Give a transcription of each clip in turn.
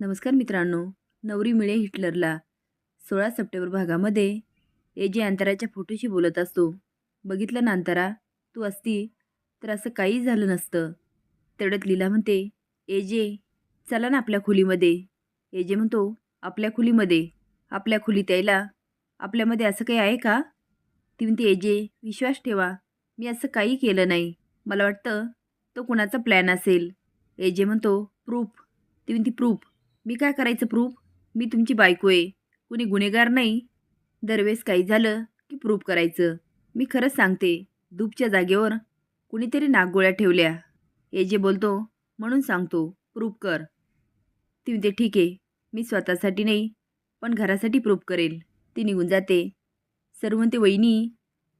नमस्कार मित्रांनो नवरी मिळे हिटलरला. सोळा सप्टेंबर भागामध्ये ए जे अंतराच्या फोटोशी बोलत असतो. बघितलं ना अंतरा? तू असती तर असं काही झालं नसतं. तेवढ्यात लीला म्हणते ए जे चला ना आपल्या खोलीमध्ये. ए जे म्हणतो आपल्या खोलीमध्ये आपल्या खोलीत यायला. आपल्यामध्ये असं काही आहे का? ती म्हणते ए जे विश्वास ठेवा. मी असं काही केलं नाही. मला वाटतं तो कुणाचा प्लॅन असेल. ए जे म्हणतो प्रूफ. ती म्हणते प्रूफ. मी काय करायचं प्रूफ? मी तुमची बायको आहे. कुणी गुन्हेगार नाही. दरवेळेस काही झालं की प्रूफ करायचं. मी खरंच सांगते धूपच्या जागेवर कुणीतरी नागगोळ्या ठेवल्या. हे जे बोलतो म्हणून सांगतो प्रूफ कर. ती म्हणते ठीक आहे मी स्वतःसाठी नाही पण घरासाठी प्रूफ करेल. ती निघून जाते. सर्व म्हणते वहिनी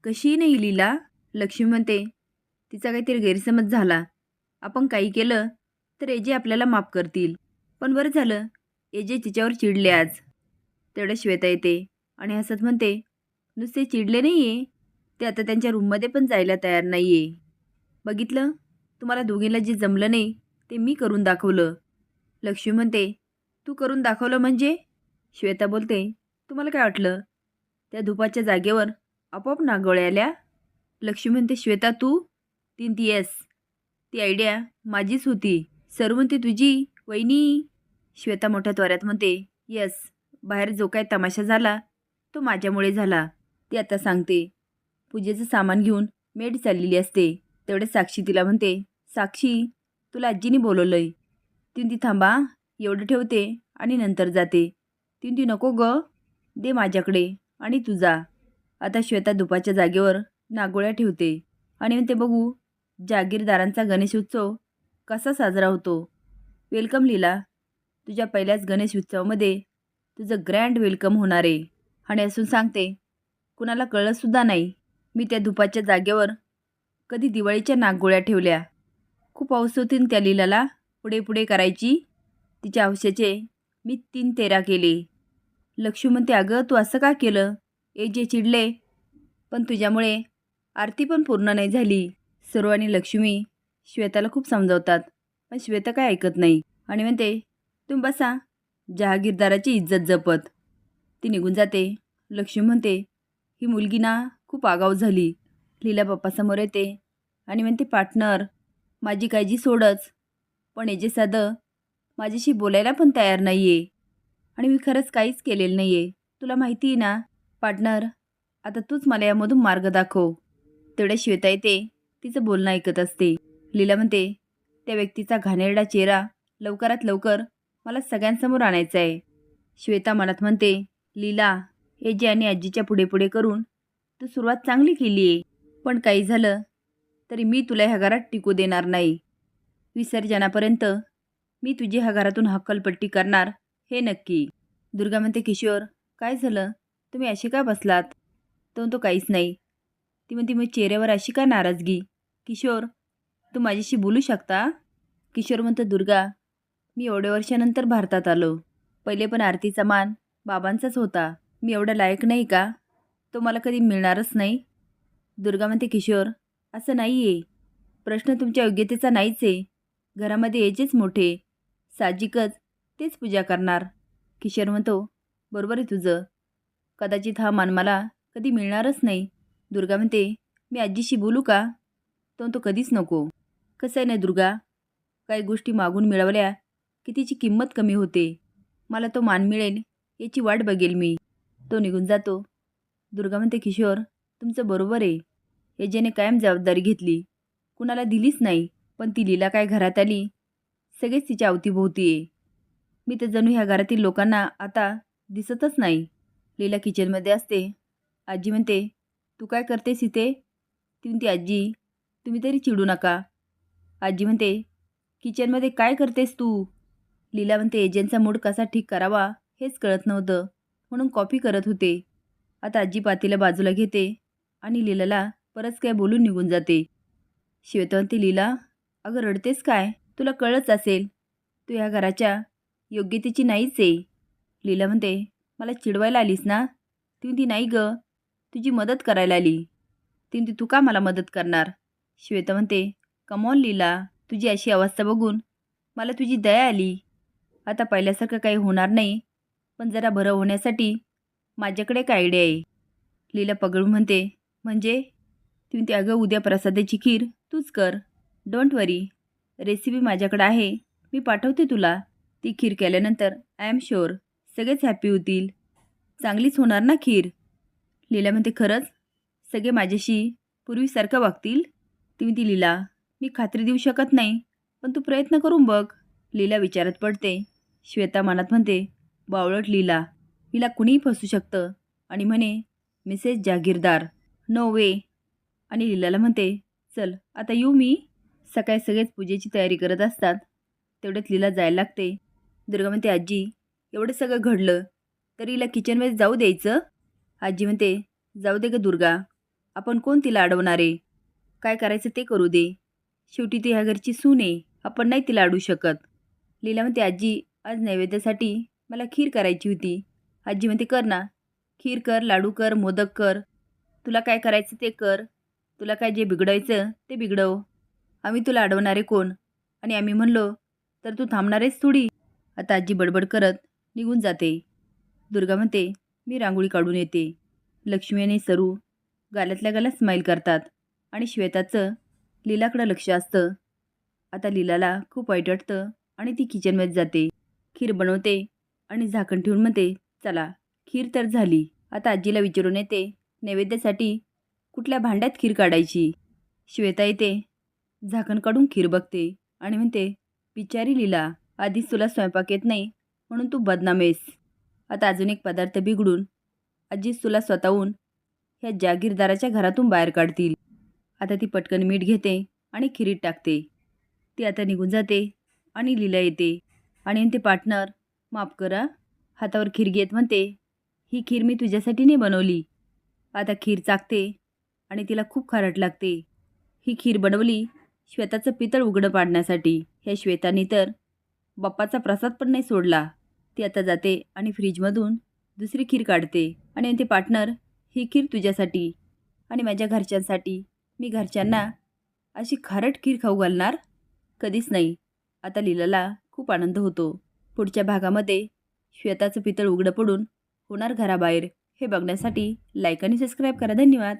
कशी नाही लीला? लक्ष्मी म्हणते तिचा काहीतरी गैरसमज झाला. आपण काही केलं तर एजे आपल्याला माफ करतील. पण बरं झालं. एजे तिच्यावर चिडले आज. तेवढं श्वेता येते आणि हसत म्हणते नुसते चिडले नाही आहे ते आता त्यांच्या रूममध्ये पण जायला तयार नाही आहे बघितलं? तुम्हाला दोघींना जे जमलं नाही ते मी करून दाखवलं. लक्ष्मी म्हणते तू करून दाखवलं म्हणजे? श्वेता बोलते तुम्हाला काय वाटलं? त्या धुपाच्या जागेवर आपोआप नागोळ्या आल्या? लक्ष्मी म्हणते श्वेता तू? तीन ती येस ती आयडिया माझीच होती. सर्व म्हणते तुझी वहिनी श्वेता मोठ्या त्वऱ्यात म्हणते येस बाहेर जो काय तमाशा झाला तो माझ्यामुळे झाला. ती आता सांगते. पूजेचं सामान घेऊन मेड चाललेली असते. तेवढे साक्षी तिला म्हणते साक्षी तुला आजीने बोलवलंय. तिन ती थांबा एवढं ठेवते आणि नंतर जाते. तिन ती नको ग दे माझ्याकडे आणि तुझा आता श्वेता दुपाच्या जागेवर नागोळ्या ठेवते आणि म्हणते बघू जागीरदारांचा गणेश उत्सव कसा साजरा होतो? वेलकम लीला. तुझ्या पहिल्याच गणेश उत्सवामध्ये तुझं ग्रँड वेलकम होणार आहे. आणि असून सांगते कुणाला कळलंसुद्धा नाही. मी त्या धुपाच्या जागेवर कधी दिवाळीच्या नागगोळ्या ठेवल्या. खूप हौस होती त्या लीलाला पुढे पुढे करायची. तिच्या औषधाचे मी तीन तेरा केले. लक्ष्मी म्हणते अगं तू असं का केलं? ए जे चिडले. पण तुझ्यामुळे आरती पण पूर्ण नाही झाली. सर्व आणि लक्ष्मी श्वेताला खूप समजावतात. पण श्वेता काय ऐकत नाही. आणि म्हणते तुम्ही बसा. जहागीरदाराची इज्जत जपत. ती निघून जाते. लक्ष्मी म्हणते ही मुलगी ना खूप आगाऊ झाली. लीला बाप्पासमोर येते. आणि म्हणते पार्टनर माझी काळजी सोडच. पण हे जे साधं माझ्याशी बोलायला पण तयार नाही आहे आणि मी खरंच काहीच केलेलं नाही आहे तुला माहिती आहे ना पार्टनर आता तूच मला यामधून मार्ग दाखव. तेवढ्या श्वेता येते. तिचं बोलणं ऐकत असते. लीला म्हणते त्या व्यक्तीचा घाणेरडा चेहरा लवकरात लवकर मला सगळ्यांसमोर आणायचा आहे श्वेता मनात म्हणते लीला हे जे आणि आजीच्या पुढे पुढे करून तू सुरुवात चांगली केली आहे पण काही झालं तरी मी तुला ह्या घरात टिकू देणार नाही. विसर्जनापर्यंत मी तुझी ह्या घरातून हक्कलपट्टी करणार हे नक्की. दुर्गा म्हणते किशोर काय झालं? तुम्ही अशी का बसलात? तो तो काहीच नाही. ती म्हणते मग चेहऱ्यावर अशी का नाराजगी? किशोर तू माझ्याशी बोलू शकता? किशोर दुर्गा मी एवढ्या वर्षानंतर भारतात आलो. पहिले पण आरतीचा मान बाबांचाच होता. मी एवढा लायक नाही का? तो मला कधी मिळणारच नाही. दुर्गा म्हणते किशोर असं नाही आहे प्रश्न तुमच्या योग्यतेचा नाहीच आहे. घरामध्ये यायचेच मोठे. साहजिकच तेच पूजा करणार. किशोर म्हणतो बरोबर आहे तुझं. कदाचित हा मान मला कधी मिळणारच नाही. दुर्गा म्हणते मी आजीशी बोलू का? तो तो कधीच नको. कसं आहे ना दुर्गा? काही गोष्टी मागून मिळवल्या की तिची किंमत कमी होते. मला तो मान मिळेल याची वाट बघेल मी. तो निघून जातो. दुर्गा म्हणते किशोर तुमचं बरोबर आहे. हे कायम जबाबदारी घेतली कुणाला दिलीच नाही पण ती लीला काय घरात आली सगळेच तिच्या अवतीभोवती आहे. मी तर जणू ह्या घरातील लोकांना आता दिसतच नाही. लीला किचनमध्ये असते. आजी म्हणते तू काय करतेस इथे? ती आजी तुम्ही तरी चिडू नका. आजी म्हणते किचनमध्ये काय करतेस तू? लीला म्हणते एजंटचा मूड कसा ठीक करावा हेच कळत नव्हतं. म्हणून कॉपी करत होते. आता आजी पातीला बाजूला घेते आणि लीलाला परत काय बोलून निघून जाते. श्वेता म्हणते लीला अगं रडतेस काय? तुला कळच असेल. तू ह्या घराच्या योग्यतेची नाहीच आहे. लीला म्हणते मला चिडवायला आलीस ना? ती नाही ग तुझी मदत करायला आली. ती तू का मला मदत करणार? श्वेता म्हणते कमॉन लीला तुझी अशी अवस्था बघून मला तुझी दया आली. आता पहिल्यासारखं काही होणार नाही पण जरा बरं होण्यासाठी माझ्याकडे काय आयडिया आहे. लीला पगळून म्हणते म्हणजे? ती ते अगं उद्या प्रसादाची खीर तूच कर. डोंट वरी रेसिपी माझ्याकडे आहे. मी पाठवते तुला. ती खीर केल्यानंतर आय एम शुअर सगळेच हॅपी होतील. चांगलीच होणार ना खीर? लीला म्हणते खरंच? सगळे माझ्याशी पूर्वीसारखं वागतील? तुम्ही ती लीला मी खात्री देऊ शकत नाही पण तू प्रयत्न करून बघ. लीला विचारात पडते. श्वेता मनात म्हणते बावळट लीला हिला कुणीही फसू शकतं. आणि म्हणे मिसेस जागीरदार. नो वे आणि लीलाला म्हणते चल आता येऊ मी. सकाळी सगळेच पूजेची तयारी करत असतात. तेवढ्यात लीला जायला लागते. दुर्गा म्हणते आजी एवढं सगळं घडलं तरी हिला किचनमध्ये जाऊ द्यायचं? आजी म्हणते जाऊ दे ग दुर्गा आपण कोण तिला अडवणार आहे? काय करायचं ते करू दे. शेवटी ती ह्या घरची सून आहे. आपण नाही तिला अडू शकत. लीला म्हणते आजी आज नैवेद्यासाठी मला खीर करायची होती. आजी म्हणते कर ना. खीर कर लाडू कर मोदक कर. तुला काय करायचं ते कर. तुला काय जे बिघडायचं ते बिघडव. आम्ही तुला अडवणारे कोण? आणि आम्ही म्हणलो तर तू थांबणारेच थोडी. आता आजी बडबड करत निघून जाते. दुर्गा म्हणते मी रांगोळी काढून येते. लक्ष्मी आणि सरू गालातल्या गाला स्माईल करतात आणि श्वेताचं लीलाकडं लक्ष असतं. आता लीलाला खूप वाईट वाटतं आणि ती किचनमध्ये जाते. खीर बनवते आणि झाकण ठेवून म्हणते चला खीर तर झाली. आता आजीला विचारून येते नैवेद्यासाठी कुठल्या भांड्यात खीर काढायची? श्वेता येते. झाकण काढून खीर बघते आणि म्हणते बिचारी लीला आधीच तुला स्वयंपाक येत नाही म्हणून तू बदनामेस आता अजून एक पदार्थ बिघडून आजीच तुला स्वतःहून ह्या जागीरदाराच्या घरातून बाहेर काढतील. आता ती पटकन मीठ घेते आणि खिरीत टाकते. ती आता निघून जाते आणि लिला येते. आणि ते पार्टनर माफ करा. हातावर खीर घेत म्हणते ही खीर मी तुझ्यासाठी नाही बनवली. आता खीर चाकते आणि तिला खूप खारट लागते. ही खीर बनवली श्वेताचं पितळ उघडं पाडण्यासाठी. ह्या श्वेताने तर बाप्पाचा प्रसाद पण नाही सोडला. ती आता जाते आणि फ्रीजमधून दुसरी खीर काढते. आणि ते पार्टनर ही खीर तुझ्यासाठी आणि माझ्या घरच्यांसाठी. मी घरच्यांना अशी खारट खीर खाऊ घालणार? कधीच नाही. आता लीलाला खूप आनंद होतो. पुढच्या भागामध्ये श्वेताचं पितळ उघडं पडून होणार घराबाहेर. हे बघण्यासाठी लाईक आणि सबस्क्राईब करा. धन्यवाद!